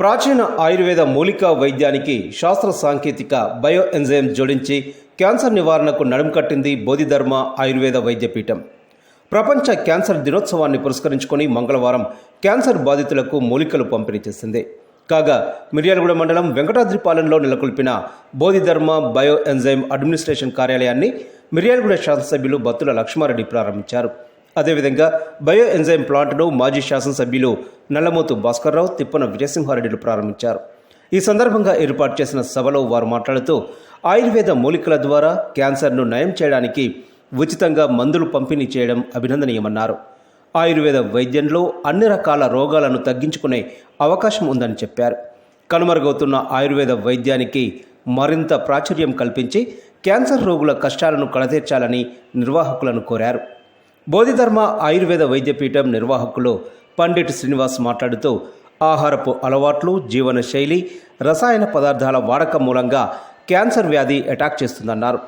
ప్రాచీన ఆయుర్వేద మూలికా వైద్యానికి శాస్త్ర సాంకేతిక బయో ఎంజైమ్ జోడించి క్యాన్సర్ నివారణకు నడుం కట్టింది బోధిధర్మ ఆయుర్వేద వైద్యపీఠం. ప్రపంచ క్యాన్సర్ దినోత్సవాన్ని పురస్కరించుకొని మంగళవారం క్యాన్సర్ బాధితులకు మూలికలు పంపిణీ చేసింది. కాగా మిర్యాలగూడ మండలం వెంకటాద్రిపాలెంలో నెలకొల్పిన బోధిధర్మ బయో ఎంజైమ్ అడ్మినిస్ట్రేషన్ కార్యాలయాన్ని మిర్యాలగూడ శాసనసభ్యులు బత్తుల లక్ష్మారెడ్డి ప్రారంభించారు. అదేవిధంగా బయో ఎంజైమ్ ప్లాంట్ను మాజీ శాసనసభ్యులు నల్లమోతు భాస్కర్రావు తిప్పన విజయసింహారెడ్డిలు ప్రారంభించారు. ఈ సందర్భంగా ఏర్పాటు చేసిన సభలో వారు మాట్లాడుతూ ఆయుర్వేద మూలికల ద్వారా క్యాన్సర్ను నయం చేయడానికి ఉచితంగా మందులు పంపిణీ చేయడం అభినందనీయమన్నారు. ఆయుర్వేద వైద్యంలో అన్ని రకాల రోగాలను తగ్గించుకునే అవకాశం ఉందని చెప్పారు. కనుమరుగవుతున్న ఆయుర్వేద వైద్యానికి మరింత ప్రాచుర్యం కల్పించి క్యాన్సర్ రోగుల కష్టాలను కడతీర్చాలని నిర్వాహకులను కోరారు. బోధిధర్మ ఆయుర్వేద వైద్యపీఠం నిర్వాహకులు పండిట్ శ్రీనివాస్ మాట్లాడుతూ ఆహారపు అలవాట్లు జీవన శైలి రసాయన పదార్థాల వాడకం మూలంగా క్యాన్సర్ వ్యాధి అటాక్ చేస్తుందన్నారు.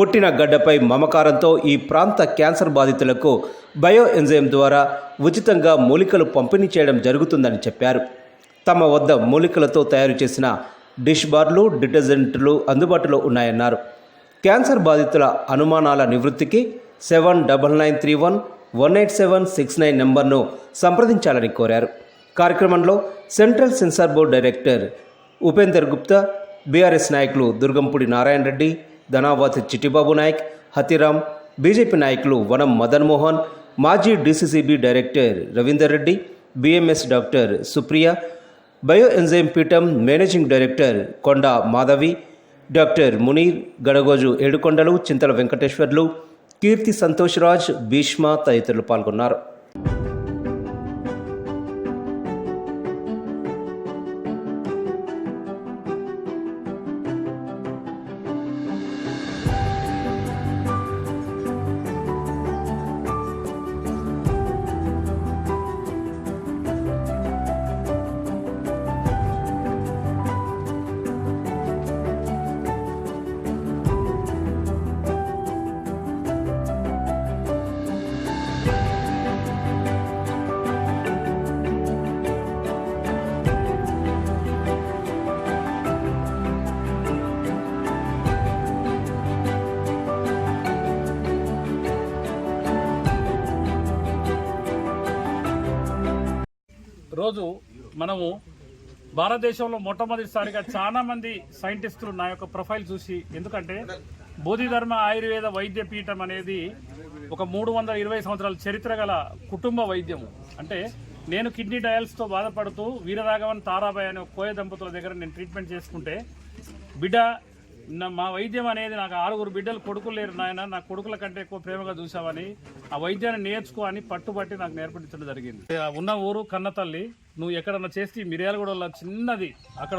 పుట్టిన గడ్డపై మమకారంతో ఈ ప్రాంత క్యాన్సర్ బాధితులకు బయో ఎంజైమ్ ద్వారా ఉచితంగా మూలికలు పంపిణీ చేయడం జరుగుతుందని చెప్పారు. తమ వద్ద మూలికలతో తయారు చేసిన డిష్ బార్లు డిటర్జెంట్లు అందుబాటులో ఉన్నాయన్నారు. క్యాన్సర్ బాధితుల అనుమానాల నివృత్తికి seven double nine three one one eight seven six nine నెంబర్ను సంప్రదించాలని కోరారు. కార్యక్రమంలో central censor board director Upender Gupta B R S నాయకులు Durgampudi Narayana Reddy Dhanavath Chittibabu Nayak Hathiram B J P నాయకులు వనం మదన్ మోహన్ మాజీ D C C B director Ravinder Reddy B M S doctor Supriya bio enzyme పీఠం managing director Konda Madhavi doctor Munir Gadagoju Yedukondalu Chintala Venkateswarlu Keerthi Santoshraj Bhishma తదితరులు పాల్గొన్నారు. రోజు మనము భారతదేశంలో మొట్టమొదటిసారిగా చాలా మంది సైంటిస్టులు నా యొక్క ప్రొఫైల్ చూసి ఎందుకంటే బోధిధర్మ ఆయుర్వేద వైద్య పీఠం అనేది ఒక మూడు వందల ఇరవై సంవత్సరాల చరిత్ర గల కుటుంబ వైద్యము. అంటే నేను కిడ్నీ డయాల్స్తో బాధపడుతూ వీరరాఘవన్ తారాబాయ్ అనే కోయ దంపతుల దగ్గర నేను ట్రీట్మెంట్ చేసుకుంటే బిడ్డ మా వైద్యం అనేది నాకు ఆరుగురు బిడ్డలు కొడుకులు లేరు నాయన. నా కొడుకుల కంటే ఎక్కువ ప్రేమగా చూసావని ఆ వైద్యాన్ని నేర్చుకో అని పట్టుబట్టి నాకు నేర్పించడం జరిగింది. ఉన్న ఊరు కన్నతల్లి నువ్వు ఎక్కడన్నా చేస్తే మిర్యాలగూడలో చిన్నది. అక్కడ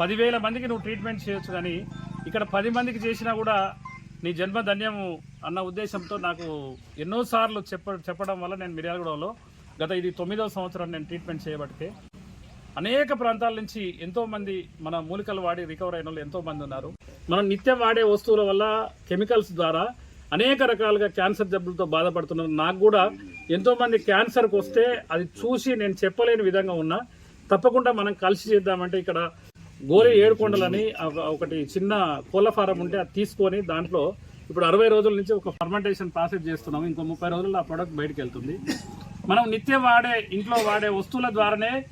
పదివేల మందికి నువ్వు ట్రీట్మెంట్ చేయొచ్చు కానీ ఇక్కడ పది మందికి చేసినా కూడా నీ జన్మ ధన్యము అన్న ఉద్దేశంతో నాకు ఎన్నోసార్లు చెప్ప చెప్పడం వల్ల నేను మిర్యాలగూడలో గత ఇది తొమ్మిదవ సంవత్సరం నేను ట్రీట్మెంట్ చేయబట్టే అనేక ప్రాంతాల నుంచి ఎంతోమంది మన మూలికలు వాడి రికవర్ అయిన వాళ్ళు ఎంతోమంది ఉన్నారు. మనం నిత్యం వాడే వస్తువుల వల్ల కెమికల్స్ ద్వారా అనేక రకాలుగా క్యాన్సర్ జబ్బులతో బాధపడుతున్నారు నాకు కూడా ఎంతోమంది క్యాన్సర్కి వస్తే అది చూసి నేను చెప్పలేని విధంగా ఉన్నా. తప్పకుండా మనం కలిసి చేద్దామంటే ఇక్కడ గోరే ఏడుకొండలని ఒక- ఒకటి చిన్న కోళ్ళ ఫారం ఉంటే అది తీసుకొని దాంట్లో ఇప్పుడు అరవై రోజుల నుంచి ఒక ఫర్మెంటేషన్ ప్రాసెస్ చేస్తున్నాము. ఇంకో ముప్పై రోజుల్లో ఆ ప్రోడక్ట్ బయటకు వెళ్తుంది. మనం నిత్యం వాడే ఇంట్లో వాడే వస్తువుల ద్వారానే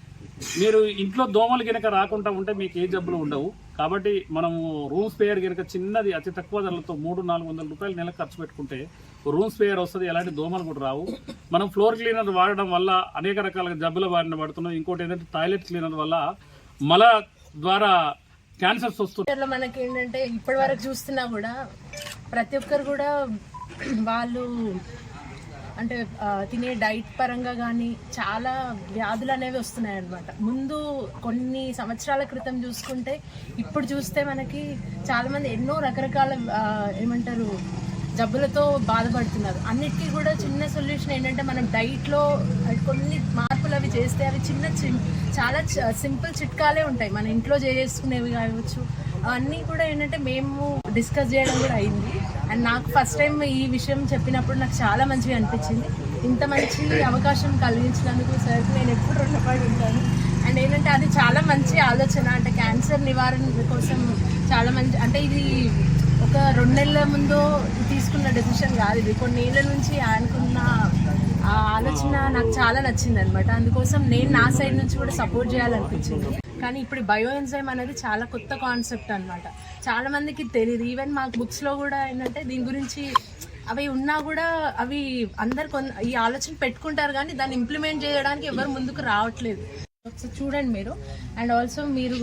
మీరు ఇంట్లో దోమలు కనుక రాకుండా ఉంటే మీకు ఏ జబ్బులు ఉండవు. కాబట్టి మనము రూమ్ స్పేయర్ కనుక చిన్నది అతి తక్కువ ధరలతో మూడు నాలుగు వందల రూపాయలు నెలకు ఖర్చు పెట్టుకుంటే రూమ్ స్పేయర్ వస్తుంది ఎలాంటి దోమలు కూడా రావు. మనం ఫ్లోర్ క్లీనర్ వాడడం వల్ల అనేక రకాల జబ్బుల బారిన పడుతున్నాం. ఇంకోటి ఏంటంటే టాయిలెట్ క్లీనర్ వల్ల మల ద్వారా క్యాన్సర్స్ వస్తున్నాయి. మనకి ఏంటంటే ఇప్పటి వరకు చూస్తున్నా కూడా ప్రతి ఒక్కరు కూడా వాళ్ళు అంటే తినే డైట్ పరంగా కానీ చాలా వ్యాధులు అనేవి వస్తున్నాయి అన్నమాట ముందు కొన్ని సంవత్సరాల క్రితం చూసుకుంటే ఇప్పుడు చూస్తే మనకి చాలామంది ఎన్నో రకరకాల ఏమంటారు జబ్బులతో బాధపడుతున్నారు. అన్నిటికీ కూడా చిన్న సొల్యూషన్ ఏంటంటే మనం డైట్లో కొన్ని మార్పులు అవి చేస్తే అవి చిన్న చిన్ చాలా సింపుల్ చిట్కాలే ఉంటాయి. మన ఇంట్లో చేసుకునేవి కావచ్చు. అన్నీ కూడా ఏంటంటే మేము డిస్కస్ చేయడం కూడా అయింది. అండ్ నాకు ఫస్ట్ టైం ఈ విషయం చెప్పినప్పుడు నాకు చాలా మంచిగా అనిపించింది. ఇంత మంచి అవకాశం కలిగించినందుకు సార్ నేను ఎప్పుడు రుణపడి ఉంటాను అండ్ ఏంటంటే అది చాలా మంచి ఆలోచన. అంటే క్యాన్సర్ నివారణ కోసం చాలా మంచి అంటే ఇది ఒక రెండు నెలల ముందు తీసుకున్న డెసిషన్ కాదు. ఇది కొన్ని ఏళ్ళ నుంచి అనుకున్న ఆ ఆలోచన నాకు చాలా నచ్చింది అనమాట అందుకోసం నేను నా సైడ్ నుంచి కూడా సపోర్ట్ చేయాలనిపించింది. కానీ ఇప్పుడు బయో ఎంజైమ్ అనేది చాలా కొత్త కాన్సెప్ట్ అనమాట చాలా మందికి తెలియదు ఈవెన్ మాకు బుక్స్లో కూడా ఏంటంటే దీని గురించి అవి ఉన్నా కూడా అవి అందరు ఈ ఆలోచన పెట్టుకుంటారు కానీ దాన్ని ఇంప్లిమెంట్ చేయడానికి ఎవరు ముందుకు రావట్లేదు. ఒకసారి చూడండి మీరు. అండ్ ఆల్సో మీరు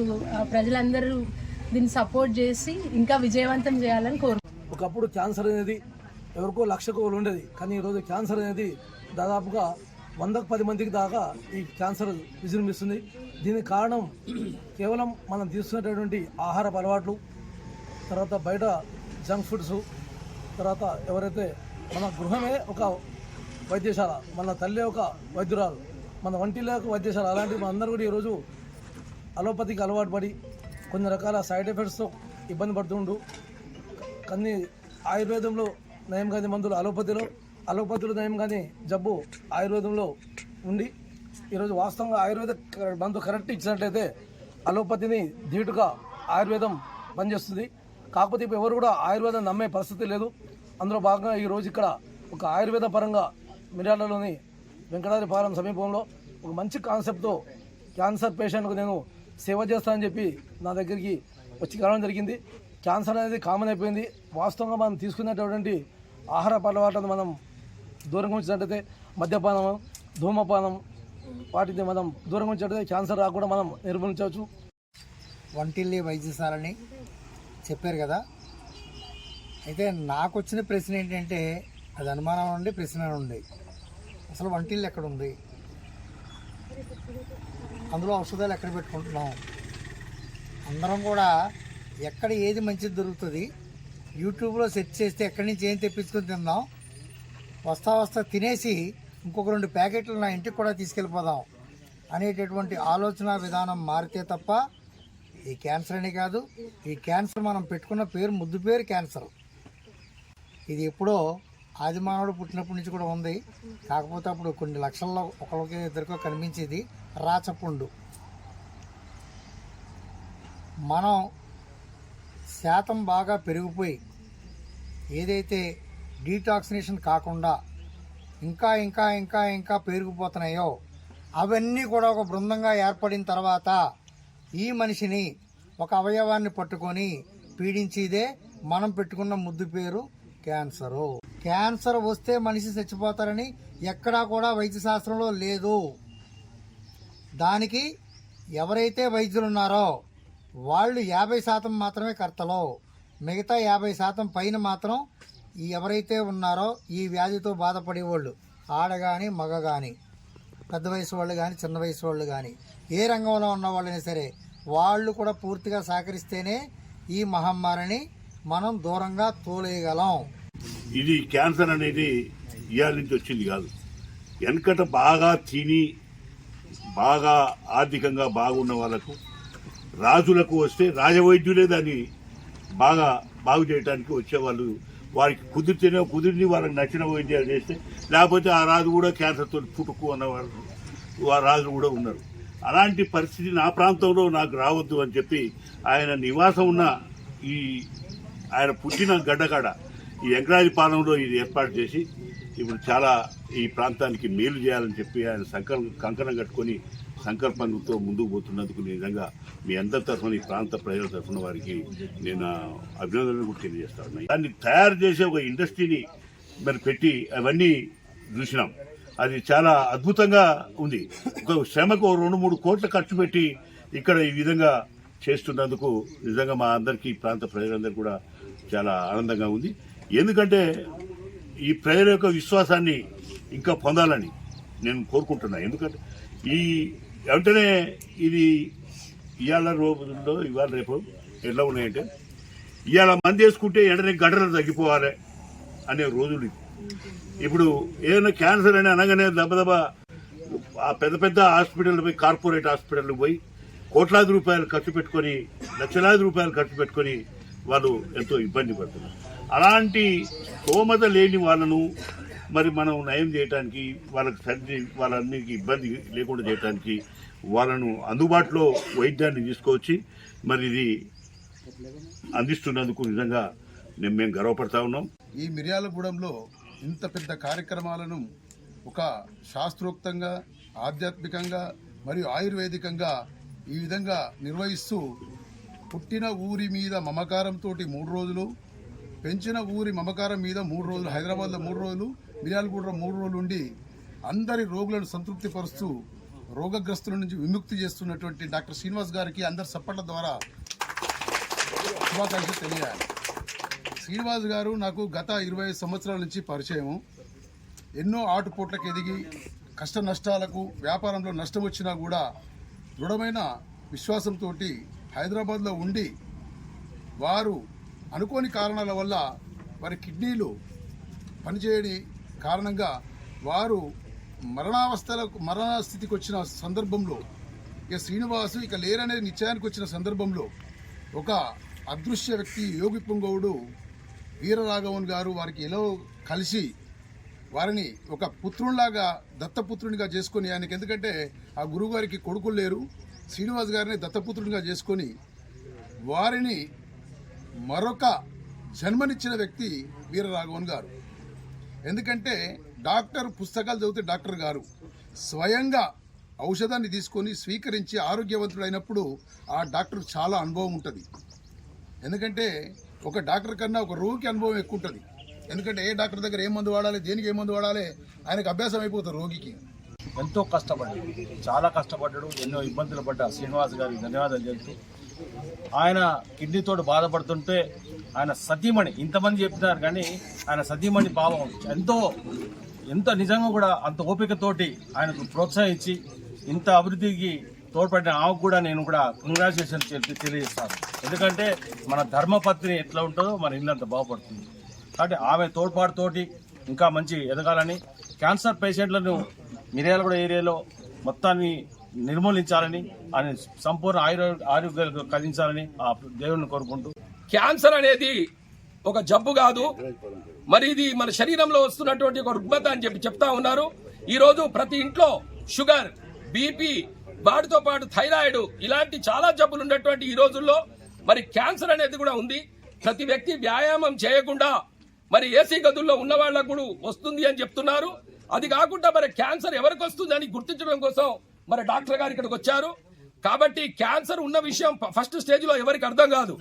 ప్రజలందరూ దీన్ని సపోర్ట్ చేసి ఇంకా విజయవంతం చేయాలని కోరు ఒకప్పుడు క్యాన్సర్ అనేది ఎవరికో లక్ష కోలు ఉండేది. కానీ ఈరోజు క్యాన్సర్ అనేది దాదాపుగా వందకు పది మందికి దాకా ఈ క్యాన్సర్ విజృంభిస్తుంది. దీనికి కారణం కేవలం మనం తీసుకునేటటువంటి ఆహారపు అలవాట్లు తర్వాత బయట జంక్ ఫుడ్స్ తర్వాత ఎవరైతే మన గృహమే ఒక వైద్యశాల మన తల్లి ఒక వైద్యురాలు మన వంటిలో ఒక వైద్యశాల అలాంటివి మనందరూ కూడా ఈరోజు అలోపతికి అలవాటు పడి కొన్ని రకాల సైడ్ ఎఫెక్ట్స్తో ఇబ్బంది పడుతుండు. కొన్ని ఆయుర్వేదంలో నయం కాని మందులు అలోపతిలో అలోపతులు నయం కానీ జబ్బు ఆయుర్వేదంలో ఉండి ఈరోజు వాస్తవంగా ఆయుర్వేద మందు కరెక్ట్ ఇచ్చినట్లయితే అలోపతిని ధీటుగా ఆయుర్వేదం పనిచేస్తుంది. కాకపోతే ఇప్పుడు ఎవరు కూడా ఆయుర్వేదం నమ్మే పరిస్థితి లేదు. అందులో భాగంగా ఈరోజు ఇక్కడ ఒక ఆయుర్వేద పరంగా మిర్యాలలోని వెంకటాద్రిపాలెం సమీపంలో ఒక మంచి కాన్సెప్ట్తో క్యాన్సర్ పేషెంట్కు నేను సేవ చేస్తానని చెప్పి నా దగ్గరికి వచ్చి కావడం జరిగింది. క్యాన్సర్ అనేది కామన్ అయిపోయింది. వాస్తవంగా మనం తీసుకునేటటువంటి ఆహార అలవాట్లను మనం దూరంగా ఉంచినట్టయితే మద్యపానం ధూమపానం వాటిని మనం దూరంగా ఉంచినట్టయితే క్యాన్సర్ రాకుండా మనం నిర్మూలించవచ్చు. వంటిల్లి వైద్యశాలని చెప్పారు కదా. అయితే నాకు వచ్చిన ప్రశ్న ఏంటంటే అది అనుమానం నుండి ప్రశ్న ఉంది అసలు వంటిల్లు ఎక్కడ ఉంది? అందులో ఔషధాలు ఎక్కడ పెట్టుకుంటున్నాం? అందరం కూడా ఎక్కడ ఏది మంచిది దొరుకుతుంది? యూట్యూబ్లో సెర్చ్ చేస్తే ఎక్కడి నుంచి ఏం తెప్పించుకొని తిందాం? వస్తా వస్తా తినేసి ఇంకొక రెండు ప్యాకెట్లు నా ఇంటికి కూడా తీసుకెళ్ళిపోదాం అనేటటువంటి ఆలోచన విధానం మారితే తప్ప ఈ క్యాన్సర్ అని కాదు. ఈ క్యాన్సర్ మనం పెట్టుకున్న పేరు ముద్దు పేరు క్యాన్సర్. ఇది ఎప్పుడో ఆదిమానవుడు పుట్టినప్పటి నుంచి కూడా ఉంది. కాకపోతే అప్పుడు కొన్ని లక్షల్లో ఒకరికి ఇద్దరికో కనిపించేది రాచపుండు. మనం శాతం బాగా పెరిగిపోయి ఏదైతే డీటాక్సినేషన్ కాకుండా ఇంకా ఇంకా ఇంకా ఇంకా పేరుకుపోతున్నాయో అవన్నీ కూడా ఒక బృందంగా ఏర్పడిన తర్వాత ఈ మనిషిని ఒక అవయవాన్ని పట్టుకొని పీడించేదే మనం పెట్టుకున్న ముద్దు పేరు క్యాన్సరు. క్యాన్సర్ వస్తే మనిషి చచ్చిపోతారని ఎక్కడా కూడా వైద్య శాస్త్రంలో లేదు. దానికి ఎవరైతే వైద్యులు ఉన్నారో వాళ్ళు యాభై శాతం మాత్రమే కర్తలో. మిగతా యాభై శాతం పైన మాత్రం ఈ ఎవరైతే ఉన్నారో ఈ వ్యాధితో బాధపడే వాళ్ళు ఆడ కానీ మగ కానీ పెద్ద వయసు వాళ్ళు కానీ చిన్న వయసు వాళ్ళు కానీ ఏ రంగంలో ఉన్న వాళ్ళైనా సరే వాళ్ళు కూడా పూర్తిగా సహకరిస్తేనే ఈ మహమ్మారిని మనం దూరంగా తోలేయగలం. ఇది క్యాన్సర్ అనేది ఇవాళ నుంచి వచ్చింది కాదు. వెనకట బాగా తిని బాగా ఆర్థికంగా బాగున్న వాళ్ళకు రాజులకు వస్తే రాజవైద్యులే దాన్ని బాగా బాగు చేయడానికి వచ్చేవాళ్ళు వారికి కుదిరితేనే కుదిరిని వారికి నచ్చిన వైద్యాలు చేస్తే లేకపోతే ఆ రాజు కూడా క్యాన్సర్తో పుట్టుకు అన్నవారు ఆ రాజులు కూడా ఉన్నారు. అలాంటి పరిస్థితి నా ప్రాంతంలో నాకు రావద్దు అని చెప్పి ఆయన నివాసం ఉన్న ఈ ఆయన పుట్టిన గడ్డకాడ ఈ వెంకటాజపాలెంలో ఇది ఏర్పాటు చేసి ఇప్పుడు చాలా ఈ ప్రాంతానికి మేలు చేయాలని చెప్పి ఆయన సంకల్ప కంకణం కట్టుకొని సంకల్పంతో ముందుకు పోతున్నందుకు నిజంగా మీ అందరి తరఫున ఈ ప్రాంత ప్రజల తరఫున వారికి నేను అభినందనలు కూడా తెలియజేస్తాను దాన్ని తయారు చేసే ఒక ఇండస్ట్రీని మరి పెట్టి అవన్నీ చూసినాం. అది చాలా అద్భుతంగా ఉంది. ఒక శ్రమకు రెండు మూడు కోట్ల ఖర్చు పెట్టి ఇక్కడ ఈ విధంగా చేస్తున్నందుకు నిజంగా మా అందరికీ ప్రాంత ప్రజలందరూ కూడా చాలా ఆనందంగా ఉంది. ఎందుకంటే ఈ ప్రజల యొక్క విశ్వాసాన్ని ఇంకా పొందాలని నేను కోరుకుంటున్నాను ఎందుకంటే ఈ వెంటనే ఇది ఇవాళ రోజుల్లో ఇవాళ రేపు ఎట్లా ఉన్నాయంటే ఇవాళ మంది వేసుకుంటే వెంటనే గడ్డలు తగ్గిపోవాలి అనే రోజులు ఇప్పుడు ఏదైనా క్యాన్సర్ అని అనగానే దెబ్బదెబ్బ ఆ పెద్ద పెద్ద హాస్పిటల్ పోయి కార్పొరేట్ హాస్పిటల్ పోయి కోట్లాది రూపాయలు ఖర్చు పెట్టుకొని లక్షలాది రూపాయలు ఖర్చు పెట్టుకొని వాళ్ళు ఎంతో ఇబ్బంది పడుతున్నారు. అలాంటి స్తోమత లేని వాళ్ళను మరి మనం నయం చేయడానికి వాళ్ళకి సర్ది వాళ్ళన్నికి ఇబ్బంది లేకుండా చేయడానికి వాళ్ళను అందుబాటులో వైద్యాన్ని తీసుకొచ్చి మరి ఇది అందిస్తున్నందుకు నిజంగా నేను మేము గర్వపడతా ఉన్నాం. ఈ మిర్యాలగూడెంలో ఇంత పెద్ద కార్యక్రమాలను ఒక శాస్త్రోక్తంగా ఆధ్యాత్మికంగా మరియు ఆయుర్వేదికంగా ఈ విధంగా నిర్వహిస్తూ పుట్టిన ఊరి మీద మమకారంతో మూడు రోజులు పెంచిన ఊరి మమకారం మీద మూడు రోజులు హైదరాబాద్లో మూడు రోజులు మిర్యాలగూడెం మూడు రోజులు ఉండి అందరి రోగులను సంతృప్తిపరుస్తూ రోగగ్రస్తుల నుంచి విముక్తి చేస్తున్నటువంటి డాక్టర్ శ్రీనివాస్ గారికి అందరి సప్పట్ల ద్వారా శుభాకాంక్షలు తెలియాలి శ్రీనివాస్ గారు నాకు గత ఇరవై సంవత్సరాల నుంచి పరిచయం ఎన్నో ఆటుపోట్లకు ఎదిగి కష్ట నష్టాలకు వ్యాపారంలో నష్టం వచ్చినా కూడా దృఢమైన విశ్వాసంతో హైదరాబాద్లో ఉండి వారు అనుకోని కారణాల వల్ల వారి కిడ్నీలు పనిచేయని కారణంగా వారు మరణావస్థలకు మరణ స్థితికి వచ్చిన సందర్భంలో ఇక శ్రీనివాసు ఇక లేరనే నిశ్చయానికి వచ్చిన సందర్భంలో ఒక అదృశ్య వ్యక్తి యోగి పుంగవుడు వీరరాఘవన్ గారు వారికి ఎలా కలిసి వారిని ఒక పుత్రునిలాగా దత్తపుత్రునిగా చేసుకొని ఆయనకి ఎందుకంటే ఆ గురువు గారికి కొడుకులు లేరు శ్రీనివాస్ గారిని దత్తపుత్రునిగా చేసుకొని వారిని మరొక జన్మనిచ్చిన వ్యక్తి వీరరాఘవన్ గారు. ఎందుకంటే డాక్టర్ పుస్తకాలు చదివితే డాక్టర్ గారు స్వయంగా ఔషధాన్ని తీసుకొని స్వీకరించి ఆరోగ్యవంతుడైనప్పుడు ఆ డాక్టర్ చాలా అనుభవం ఉంటుంది. ఎందుకంటే ఒక డాక్టర్ కన్నా ఒక రోగికి అనుభవం ఎక్కువ ఉంటుంది. ఎందుకంటే ఏ డాక్టర్ దగ్గర ఏ మందు వాడాలి దేనికి ఏ మందు వాడాలి ఆయనకు అభ్యాసం అయిపోతుంది రోగికి. ఎంతో కష్టపడ్డాడు. చాలా కష్టపడ్డాడు. ఎన్నో ఇబ్బందులు పడ్డా శ్రీనివాస్ గారికి ధన్యవాదాలు చెప్తూ ఆయన కిడ్నీతో బాధపడుతుంటే ఆయన సతీమణి ఇంతమంది చెప్తున్నారు కానీ ఆయన సతీమణి భావం ఎంతో ఎంత నిజంగా కూడా అంత ఓపికతోటి ఆయనకు ప్రోత్సహించి ఇంత అభివృద్ధికి తోడ్పడిన ఆమెకు కూడా నేను కూడా కంగ్రాచులేషన్ తెలియజేస్తాను. ఎందుకంటే మన ధర్మపత్ని ఎట్లా ఉంటుందో మన ఇల్లు అంత బాగుపడుతుంది. కాబట్టి ఆమె తోడ్పాటుతోటి ఇంకా మంచి ఎదగాలని క్యాన్సర్ పేషెంట్లను మిర్యాలగూడ ఏరియాలో మొత్తాన్ని నిర్మూలించాలని ఆయన సంపూర్ణ ఆయుర ఆరోగ్యాలు కలిగించాలని ఆ దేవుడిని కోరుకుంటూ. క్యాన్సర్ అనేది ఒక జబ్బు కాదు. మరి ఇది మన శరీరంలో వస్తున్నటువంటి ఒక రుగ్మత అని చెప్పి చెప్తా ఉన్నారు. ఈరోజు ప్రతి ఇంట్లో షుగర్ బీపీ వాటితో పాటు థైరాయిడ్ ఇలాంటి చాలా జబ్బులు ఉన్నటువంటి ఈ రోజుల్లో మరి క్యాన్సర్ అనేది కూడా ఉంది. ప్రతి వ్యక్తి వ్యాయామం చేయకుండా మరి ఏసీ గదుల్లో ఉన్న వాళ్ళకు కూడా వస్తుంది అని చెప్తున్నారు. అది కాకుండా మరి క్యాన్సర్ ఎవరికి వస్తుంది అని గుర్తించడం కోసం మరి డాక్టర్ గారు ఇక్కడికి వచ్చారు. కాబట్టి క్యాన్సర్ ఉన్న విషయం ఫస్ట్ స్టేజ్లో ఎవరికి అర్థం కాదు.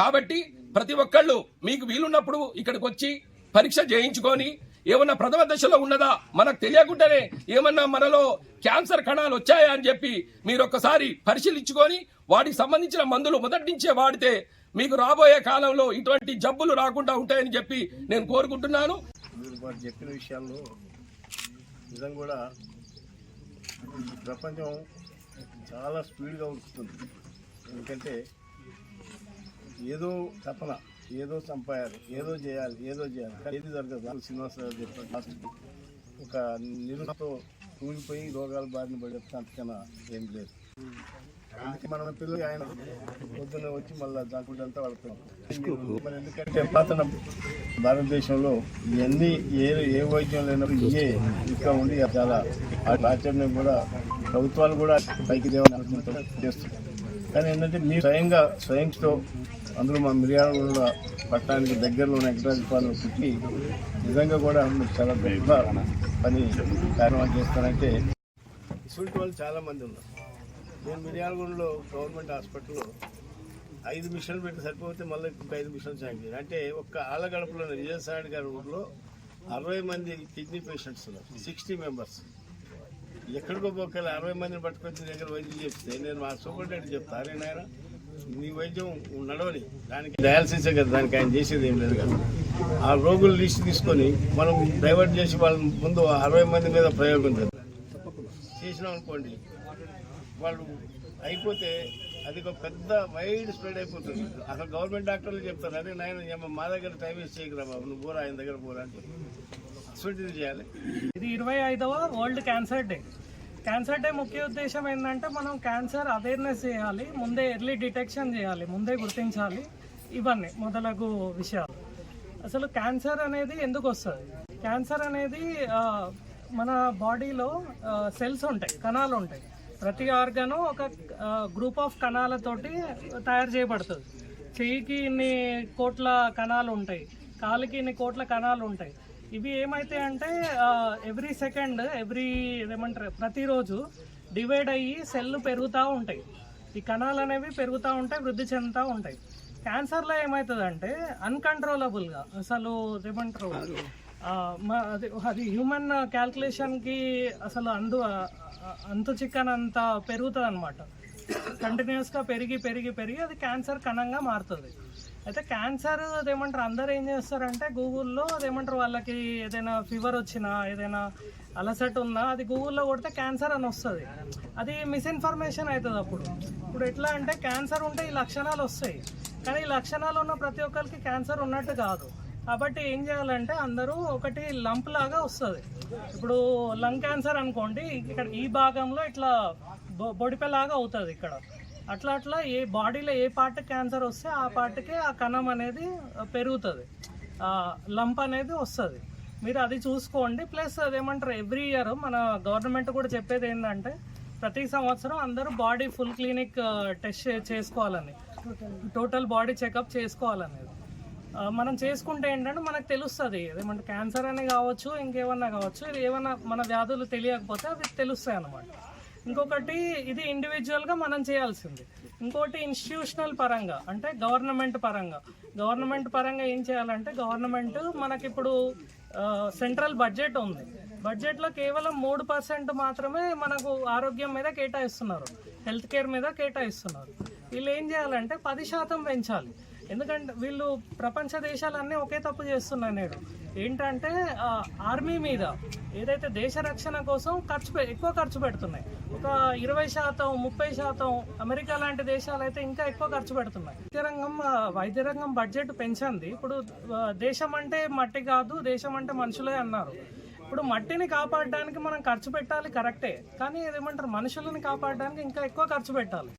కాబట్టి ప్రతి ఒక్కళ్ళు మీకు వీలున్నప్పుడు ఇక్కడికి వచ్చి పరీక్ష చేయించుకొని ఏమన్నా ప్రథమ దశలో ఉన్నదా? మనకు తెలియకుండానే ఏమన్నా మనలో క్యాన్సర్ కణాలు వచ్చాయా అని చెప్పి మీరు ఒక్కసారి పరిశీలించుకొని వాటికి సంబంధించిన మందులు మొదటి నుంచే వాడితే మీకు రాబోయే కాలంలో ఇటువంటి జబ్బులు రాకుండా ఉంటాయని చెప్పి నేను కోరుకుంటున్నాను. చెప్పిన విషయాల్లో నిజం కూడా ప్రపంచం చాలా స్పీడ్గా ఉడుకుతుంది. ఎందుకంటే ఏదో తపన ఏదో సంపాయాలి ఏదో చేయాలి ఏదో చేయాలి. ఏది జరగదు. శ్రీనివాసరావు చెప్పిన లాస్ట్ ఒక నిరుణతో కూలిపోయి రోగాలు బారిన పడే అంతకన్నా ఏం లేదు. మన పిల్లలు ఆయన పొద్దున్న వచ్చి మళ్ళీ వాడుతున్నాం. మరి ఎందుకంటే పాతన భారతదేశంలో ఇవన్నీ ఏ ఏ వైద్యం లేనప్పుడు ఇవే ఇంకా ఉండి చాలా ఆచరణ కూడా ప్రభుత్వాలు కూడా పైకి దేవాలని చేస్తున్నాయి. కానీ ఏంటంటే మీరు స్వయంగా స్వయంతో అందులో మా మిర్యాల పట్టణానికి దగ్గరలో ఉన్న వెంకటరాజపాలెం పుట్టి నిజంగా కూడా మీరు చాలా గొప్ప పని కార్యక్రమాలు చేస్తారంటే ఇటువంటి వాళ్ళు చాలా మంది ఉన్నారు. నేను మిర్యాలగూడలో గవర్నమెంట్ హాస్పిటల్లో ఐదు మిషన్లు పెట్టి సరిపోతే మళ్ళీ ఇంకొక ఐదు మిషన్లు జాయిన్ అంటే ఒక్క ఆలగడపలో విజయసాయి గారి ఊర్లో అరవై మంది కిడ్నీ పేషెంట్స్ ఉన్నారు సిక్స్టీ మెంబర్స్. ఎక్కడికో పోకెళ్ళి అరవై మందిని పట్టుకొచ్చి దగ్గర వైద్యం చెప్తే నేను మా సూపరింటెండెంట్ చెప్తా అరే నాయన నీ వైద్యం నడవని దానికి డయాలసిసే కదా దానికి ఆయన చేసేది ఏం లేదు కదా. ఆ రోగుల లిస్ట్ తీసుకొని మనం డైవర్ట్ చేసి వాళ్ళ ముందు అరవై మంది మీద ప్రయోగం చేద్దాం. చేసినాం అనుకోండి వాళ్ళు అయిపోతే అది ఒక పెద్ద వైడ్ స్ప్రెడ్ అయిపోతుంది. అసలు గవర్నమెంట్ డాక్టర్లు చెప్తారు అదే నాయన మా దగ్గర టైం వేస్ట్ చేయకరా బాబు నువ్వు పోరా ఆయన దగ్గర పోరా అంటే. అసలు చేయాలి. ఇది ఇరవై ఐదవ world cancer day. Cancer day ముఖ్య ఉద్దేశం ఏంటంటే మనం క్యాన్సర్ అవేర్నెస్ చేయాలి ముందే ఎర్లీ డిటెక్షన్ చేయాలి ముందే గుర్తించాలి ఇవన్నీ మొదలగు విషయాలు. అసలు క్యాన్సర్ అనేది ఎందుకు వస్తుంది? క్యాన్సర్ అనేది మన బాడీలో సెల్స్ ఉంటాయి కణాలు ఉంటాయి. ప్రతి ఆర్గన్ ఒక గ్రూప్ ఆఫ్ కణాలతోటి తయారు చేయబడుతుంది. చెయ్యికి ఇన్ని కోట్ల కణాలు ఉంటాయి. కాలుకి ఇన్ని కోట్ల కణాలు ఉంటాయి. ఇవి ఏమైతాయి అంటే ఎవ్రీ సెకండ్ ఎవ్రీ ఏమంటారు ప్రతిరోజు డివైడ్ అయ్యి సెల్ పెరుగుతూ ఉంటాయి. ఈ కణాలు అనేవి పెరుగుతూ ఉంటాయి వృద్ధి చెందుతూ ఉంటాయి. క్యాన్సర్లో ఏమవుతుందంటే అన్కంట్రోలబుల్గా అసలు ఏమంటారు? అది అది హ్యూమన్ క్యాల్కులేషన్కి అసలు అందు అంతు చిక్కనంత పెరుగుతుంది అనమాట కంటిన్యూస్గా పెరిగి పెరిగి పెరిగి అది క్యాన్సర్ కణంగా మారుతుంది. అయితే క్యాన్సర్ అదేమంటారు? అందరు ఏం చేస్తారంటే గూగుల్లో అదేమంటారు? వాళ్ళకి ఏదైనా ఫీవర్ వచ్చినా ఏదైనా అలసట ఉన్నా అది గూగుల్లో కొడితే క్యాన్సర్ అని వస్తుంది. అది మిస్ఇన్ఫర్మేషన్ అవుతుంది అప్పుడు. ఇప్పుడు ఎట్లా అంటే క్యాన్సర్ ఉంటే ఈ లక్షణాలు వస్తాయి. కానీ ఈ లక్షణాలు ఉన్న ప్రతి ఒక్కరికి క్యాన్సర్ ఉన్నట్టు కాదు. కాబట్టి ఏం చేయాలంటే అందరూ ఒకటి లంప్ లాగా వస్తుంది. ఇప్పుడు లంగ్ క్యాన్సర్ అనుకోండి ఇక్కడ ఈ భాగంలో ఇట్లా బొ- బొడిపెలాగా అవుతుంది ఇక్కడ. అట్లా అట్లా ఏ బాడీలో ఏ పార్ట్ క్యాన్సర్ వస్తే ఆ పార్ట్కి ఆ కణం అనేది పెరుగుతుంది. లంప్ అనేది వస్తుంది. మీరు అది చూసుకోండి. ప్లస్ అదేమంటారు ఎవ్రీ ఇయర్ మన గవర్నమెంట్ కూడా చెప్పేది ఏంటంటే ప్రతి సంవత్సరం అందరూ బాడీ ఫుల్ క్లినిక్ టెస్ట్ చేసుకోవాలని. టోటల్ బాడీ చెకప్ చేసుకోవాలనేది. మనం చేసుకుంటే ఏంటంటే మనకు తెలుస్తుంది. ఏమంటే క్యాన్సర్ అని కావచ్చు ఇంకేమన్నా కావచ్చు ఇది ఏమన్నా మన వ్యాధులు తెలియకపోతే అవి తెలుస్తాయి అన్నమాట. ఇంకొకటి ఇది ఇండివిజువల్గా మనం చేయాల్సింది. ఇంకోటి ఇన్స్టిట్యూషనల్ పరంగా అంటే గవర్నమెంట్ పరంగా. గవర్నమెంట్ పరంగా ఏం చేయాలంటే గవర్నమెంట్ మనకిప్పుడు సెంట్రల్ బడ్జెట్ ఉంది. బడ్జెట్లో కేవలం మూడు పర్సెంట్ మాత్రమే మనకు ఆరోగ్యం మీద కేటాయిస్తున్నారు. హెల్త్ కేర్ మీద కేటాయిస్తున్నారు. వీళ్ళు ఏం చేయాలంటే పది శాతం పెంచాలి. ఎందుకంటే వీళ్ళు ప్రపంచ దేశాలన్నీ ఒకే తప్పు చేస్తున్నాయి నేడు. ఏంటంటే ఆర్మీ మీద ఏదైతే దేశ రక్షణ కోసం ఖర్చు పె- ఎక్కువ ఖర్చు పెడుతున్నాయి. ఒక ఇరవై శాతం ముప్పై శాతం అమెరికా లాంటి దేశాలు అయితే ఇంకా ఎక్కువ ఖర్చు పెడుతున్నాయి. వైద్య రంగం వైద్య రంగం బడ్జెట్ పెంచింది. ఇప్పుడు దేశం అంటే మట్టి కాదు దేశం అంటే మనుషులే అన్నారు. ఇప్పుడు మట్టిని కాపాడడానికి మనం ఖర్చు పెట్టాలి కరెక్టే. కానీ ఏదేమంటారు మనుషులను కాపాడడానికి ఇంకా ఎక్కువ ఖర్చు పెట్టాలి.